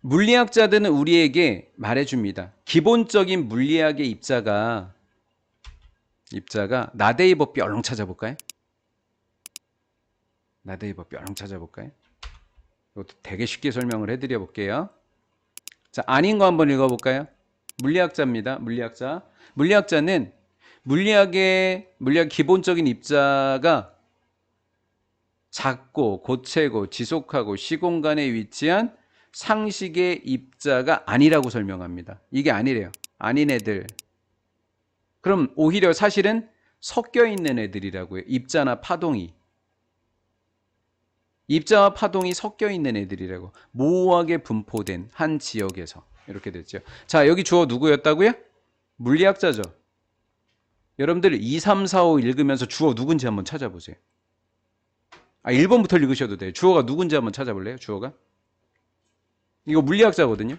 물리학자들은 우리에게 말해줍니다. 기본적인 물리학의 입자가 입자가 나데이버 뼈롱 찾아볼까요? 나데이버 뼈롱 찾아볼까요? 이것도 되게 쉽게 설명을 해드려 볼게요. 자, 아닌 거 한번 읽어볼까요? 물리학자입니다. 물리학자. 물리학자는 물리학의 물리학 기본적인 입자가 작고 고체고 지속하고 시공간에 위치한 상식의 입자가 아니라고 설명합니다. 이게 아니래요. 아닌 애들. 그럼 오히려 사실은 섞여 있는 애들이라고요. 입자나 파동이. 입자와 파동이 섞여 있는 애들이라고. 모호하게 분포된 한 지역에서. 이렇게 됐죠. 자, 여기 주어 누구였다고요? 물리학자죠. 여러분들 2, 3, 4, 5 읽으면서 주어 누군지 한번 찾아보세요. 아, 1번부터 읽으셔도 돼요. 주어가 누군지 한번 찾아볼래요? 주어가? 이거 물리학자거든요.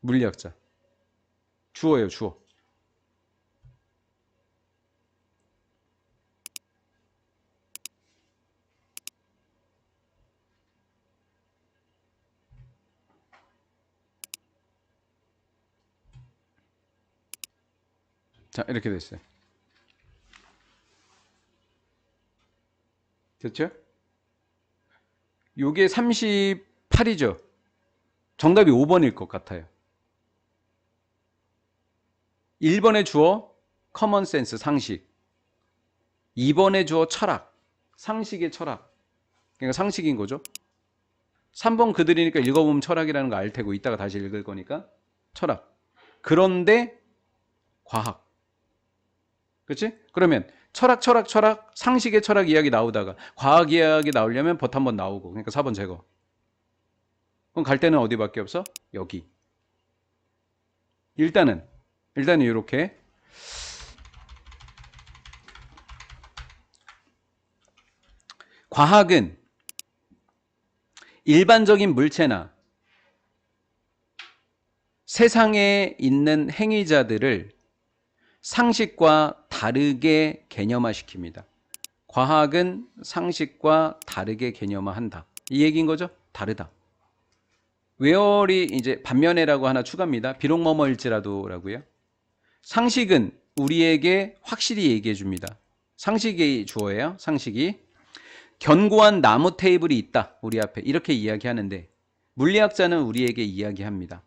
물리학자. 주어예요, 주어. 자, 이렇게 됐어요. 됐죠? 요게 38이죠. 정답이 5번일 것 같아요. 1번의 주어 커먼 센스 상식. 2번의 주어 철학. 상식의 철학. 그러니까 상식인 거죠. 3번 그들이니까 읽어보면 철학이라는 거 알 테고 이따가 다시 읽을 거니까 철학. 그런데 과학. 그렇지? 그러면 철학, 철학, 철학, 상식의 철학 이야기 나오다가 과학 이야기 나오려면 버튼 한번 나오고 그러니까 4번 제거. 그럼 갈 때는 어디밖에 없어? 여기. 일단은 일단은 이렇게 과학은 일반적인 물체나 세상에 있는 행위자들을 상식과 다르게 개념화시킵니다. 과학은 상식과 다르게 개념화한다. 이 얘기인 거죠? 다르다. 웨어리 이제 반면에라고 하나 추가합니다. 비록 뭐뭐일지라도라고요. 상식은 우리에게 확실히 얘기해 줍니다. 상식이 주어예요. 상식이 견고한 나무 테이블이 있다. 우리 앞에 이렇게 이야기하는데 물리학자는 우리에게 이야기합니다.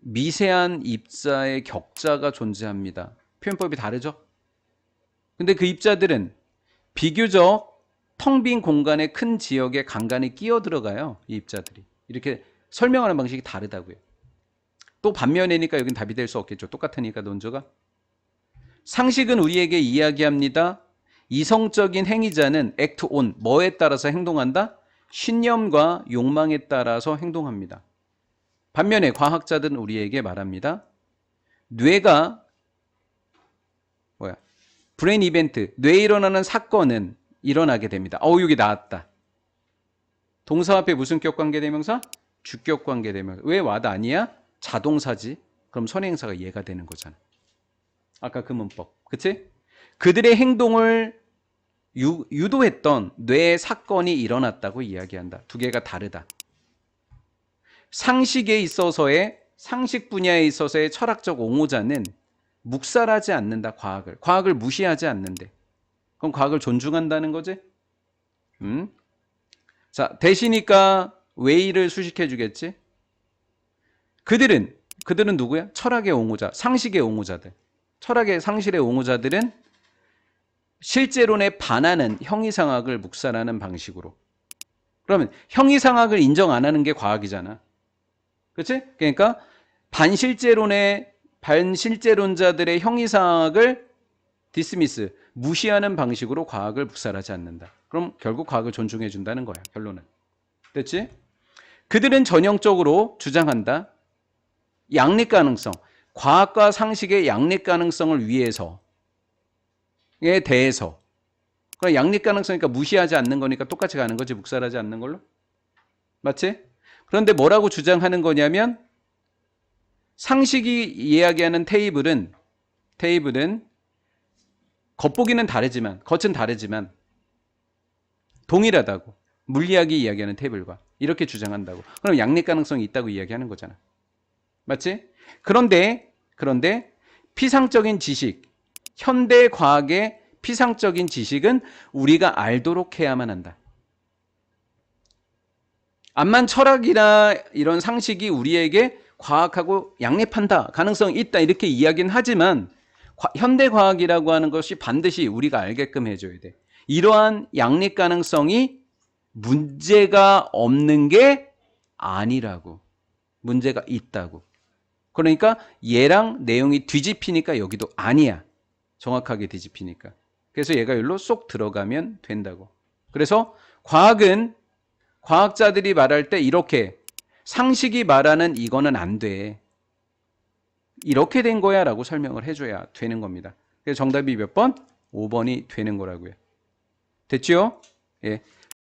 미세한 입자의 격자가 존재합니다. 표현법이 다르죠? 근데 그 입자들은 비교적 텅 빈 공간의 큰 지역에 간간히 끼어 들어가요. 이 입자들이. 이렇게 설명하는 방식이 다르다고요. 또 반면이니까 여긴 답이 될 수 없겠죠. 똑같으니까 논조가. 상식은 우리에게 이야기합니다. 이성적인 행위자는 act on, 뭐에 따라서 행동한다? 신념과 욕망에 따라서 행동합니다. 반면에 과학자들은 우리에게 말합니다. 뇌가 뭐야? 브레인 이벤트, 뇌에 일어나는 사건은 일어나게 됩니다. 어우 여기 나왔다. 동사 앞에 무슨 격 관계 대명사? 주격 관계 대명사. 왜 와다 아니야? 자동사지. 그럼 선행사가 얘가 되는 거잖아. 아까 그 문법. 그치? 그들의 행동을 유, 유도했던 뇌 사건이 일어났다고 이야기한다. 두 개가 다르다. 상식에 있어서의 상식 분야에 있어서의 철학적 옹호자는 묵살하지 않는다. 과학을 과학을 무시하지 않는데. 그럼 과학을 존중한다는 거지? 음? 자 대시니까 웨이를 수식해 주겠지? 그들은 그들은 누구야? 철학의 옹호자, 상식의 옹호자들. 철학의 상실의 옹호자들은 실제론에 반하는 형이상학을 묵살하는 방식으로. 그러면 형이상학을 인정 안 하는 게 과학이잖아. 그렇지? 그러니까 반실제론의 반실제론자들의 형이상학을 디스미스 무시하는 방식으로 과학을 묵살하지 않는다. 그럼 결국 과학을 존중해 준다는 거야. 결론은. 됐지? 그들은 전형적으로 주장한다. 양립 가능성. 과학과 상식의 양립 가능성을 위해서에 대해서. 그럼 양립 가능성이니까 무시하지 않는 거니까 똑같이 가는 거지. 묵살하지 않는 걸로. 맞지? 그런데 뭐라고 주장하는 거냐면 상식이 이야기하는 테이블은 테이블은 겉보기는 다르지만 겉은 다르지만 동일하다고 물리학이 이야기하는 테이블과 이렇게 주장한다고. 그럼 양립 가능성이 있다고 이야기하는 거잖아. 맞지? 그런데 그런데 피상적인 지식, 현대 과학의 피상적인 지식은 우리가 알도록 해야만 한다. 암만 철학이나 이런 상식이 우리에게 과학하고 양립한다, 가능성이 있다 이렇게 이야기는 하지만 과- 현대 과학이라고 하는 것이 반드시 우리가 알게끔 해줘야 돼. 이러한 양립 가능성이 문제가 없는 게 아니라고. 문제가 있다고. 그러니까 얘랑 내용이 뒤집히니까 여기도 아니야. 정확하게 뒤집히니까. 그래서 얘가 여기로 쏙 들어가면 된다고. 그래서 과학은 과학자들이 말할 때 이렇게 상식이 말하는 이거는 안 돼. 이렇게 된 거야 라고 설명을 해줘야 되는 겁니다. 그래서 정답이 몇 번? 5번이 되는 거라고요. 됐죠? 예.